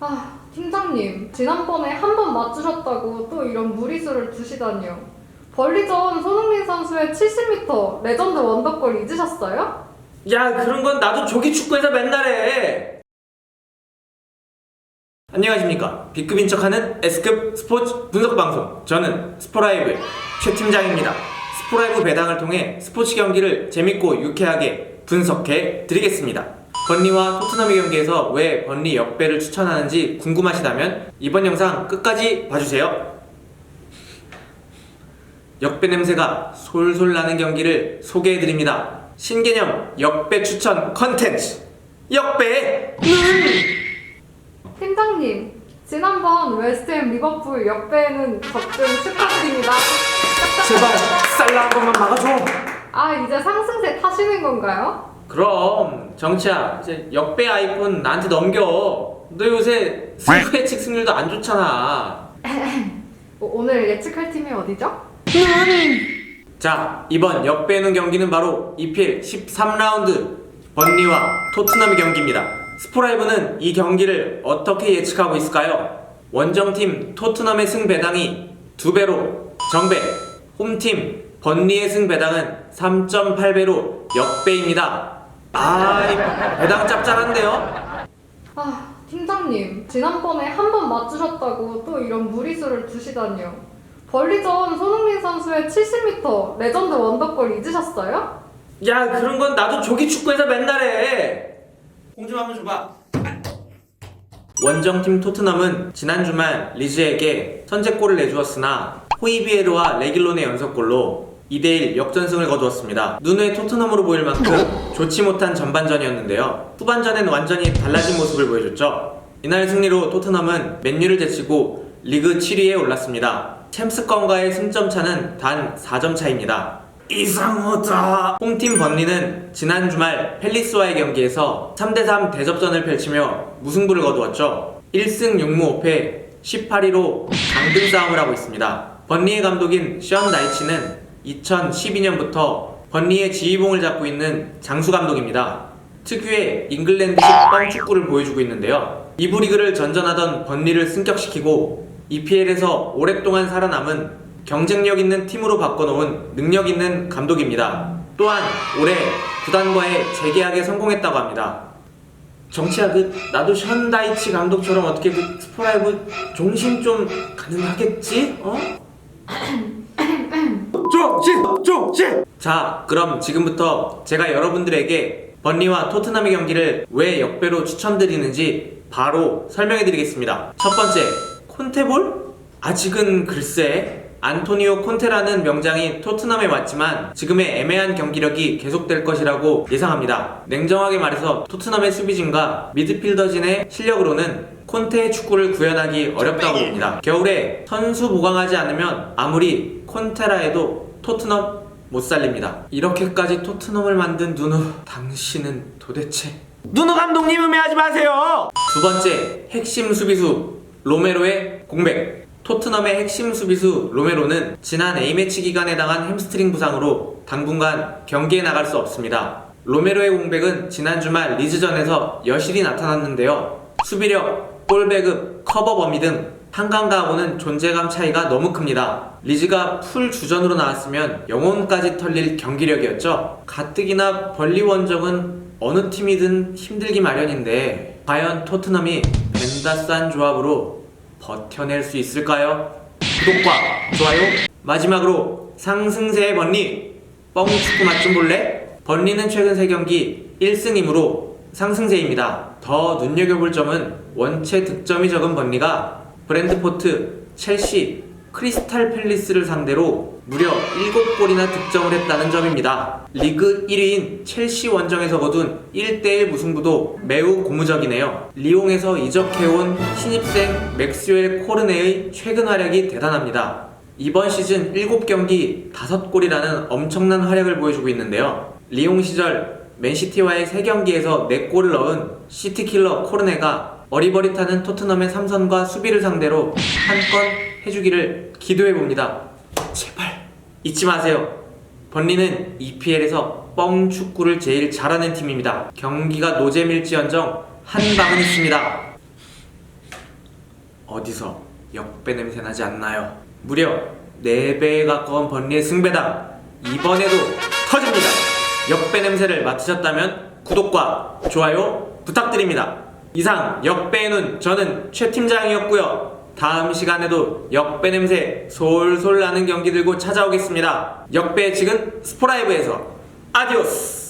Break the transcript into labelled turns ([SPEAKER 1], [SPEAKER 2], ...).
[SPEAKER 1] 아, 팀장님, 지난번에 한 번 맞추셨다고 또 이런 무리수를 두시다니요. 벌리전 손흥민 선수의 70m 레전드 원더골 잊으셨어요?
[SPEAKER 2] 야 그런 건 나도 조기 축구에서 맨날 해. 안녕하십니까. B급인 척하는 S급 스포츠 분석 방송. 저는 스포라이브의 최 팀장입니다. 스포라이브 배당을 통해 스포츠 경기를 재밌고 유쾌하게 분석해 드리겠습니다 번리와 토트넘의 경기에서 왜 번리 역배를 추천하는지 궁금하시다면 이번 영상 끝까지 봐주세요 역배 냄새가 솔솔 나는 경기를 소개해드립니다. 신개념 역배 추천 컨텐츠 역배
[SPEAKER 1] 팀장님, 지난번 웨스트햄 리버풀 역배에는 접근 축하드립니다.
[SPEAKER 2] 제발 살라 한 번만 막아줘.
[SPEAKER 1] 아, 이제 상승세 타시는 건가요?
[SPEAKER 2] 그럼 정치야 이제 역배 아이폰 나한테 넘겨. 너 요새 승부 예측 승률도 안 좋잖아.
[SPEAKER 1] 오- 오늘 예측할 팀이 어디죠?
[SPEAKER 2] 자 이번 역배는 경기는 바로 EPL 13라운드 번리와 토트넘의 경기입니다. 스포라이브는 이 경기를 어떻게 예측하고 있을까요? 원정팀 토트넘의 승 배당이 2배로 정배, 홈팀 번리의 승 배당은 3.8배로 역배입니다. 아, 이 배당 짭짤한데요?
[SPEAKER 1] 아, 팀장님, 지난번에 한 번 맞추셨다고 또 이런 무리수를 두시다니요. 벌리전 손흥민 선수의 70m 레전드 원더골 잊으셨어요?
[SPEAKER 2] 야, 그런 건 나도 조기 축구에서 맨날 해. 공 좀 한번 줘봐. 원정팀 토트넘은 지난 주말 리즈에게 선제골을 내주었으나 호이비에르와 레길론의 연속골로 2대1 역전승을 거두었습니다. 눈에 토트넘으로 보일 만큼 좋지 못한 전반전이었는데요. 후반전엔 완전히 달라진 모습을 보여줬죠. 이날 승리로 토트넘은 맨유를 제치고 리그 7위에 올랐습니다. 챔스권과의 승점 차는 단 4점 차입니다. 이상하다. 홈팀 번리는 지난 주말 펠리스와의 경기에서 3대3 대접전을 펼치며 무승부를 거두었죠. 1승 6무 5패 18위로 강등 싸움을 하고 있습니다. 번리의 감독인 션 나이치는 2012년부터 번리의 지휘봉을 잡고 있는 장수 감독입니다. 특유의 잉글랜드식 뻥 축구를 보여주고 있는데요. 이부 리그를 전전하던 번리를 승격시키고 EPL에서 오랫동안 살아남은 경쟁력 있는 팀으로 바꿔놓은 능력 있는 감독입니다. 또한 올해 구단과의 재계약에 성공했다고 합니다. 정치야 그 나도 션다이치 감독처럼 어떻게 그 스포라이브 종신 좀 가능하겠지? 어? 종신! 종신! 자 그럼 지금부터 제가 여러분들에게 번리와 토트넘의 경기를 왜 역배로 추천드리는지 바로 설명해 드리겠습니다. 첫 번째 콘테볼? 아직은 글쎄 안토니오 콘테라는 명장이 토트넘에 왔지만 지금의 애매한 경기력이 계속될 것이라고 예상합니다. 냉정하게 말해서 토트넘의 수비진과 미드필더진의 실력으로는 콘테의 축구를 구현하기 어렵다고 봅니다. 겨울에 선수 보강하지 않으면 아무리 콘테라 해도 토트넘 못 살립니다. 이렇게까지 토트넘을 만든 누누 당신은 도대체 누누 감독님 음해하지 마세요. 두 번째 핵심 수비수 로메로의 공백. 토트넘의 핵심 수비수 로메로는 지난 A매치 기간에 당한 햄스트링 부상으로 당분간 경기에 나갈 수 없습니다. 로메로의 공백은 지난 주말 리즈전에서 여실히 나타났는데요. 수비력, 볼 배급, 커버 범위 등 한강가하고는 존재감 차이가 너무 큽니다. 리즈가 풀 주전으로 나왔으면 영혼까지 털릴 경기력이었죠. 가뜩이나 벌리 원정은 어느 팀이든 힘들기 마련인데 과연 토트넘이 벤다싼 조합으로 버텨낼 수 있을까요? 구독과 좋아요 마지막으로 상승세의 번리 뻥축구 맛좀 볼래? 번리는 최근 3경기 1승이므로 상승세입니다. 더 눈여겨볼 점은 원체 득점이 적은 번리가 브랜드포트, 첼시, 크리스탈 팰리스를 상대로 무려 7골이나 득점을 했다는 점입니다. 리그 1위인 첼시 원정에서 거둔 1대1 무승부도 매우 고무적이네요. 리옹에서 이적해온 신입생 맥스웰 코르네의 최근 활약이 대단합니다. 이번 시즌 7경기 5골이라는 엄청난 활약을 보여주고 있는데요. 리옹 시절 맨시티와의 3경기에서 4골을 넣은 시티킬러 코르네가 어리버릿하는 토트넘의 삼선과 수비를 상대로 한 건 해주기를 기도해봅니다. 제발 잊지 마세요. 번리는 EPL에서 뻥 축구를 제일 잘하는 팀입니다. 경기가 노잼일지언정 한 방은 있습니다. 어디서 역배 냄새 나지 않나요? 무려 4배에 가까운 번리의 승배당 이번에도 터집니다. 역배 냄새를 맡으셨다면 구독과 좋아요 부탁드립니다. 이상 역배의 눈 저는 최 팀장이었고요. 다음 시간에도 역배 냄새 솔솔 나는 경기 들고 찾아오겠습니다. 역배의 측은 스포라이브에서 아디오스!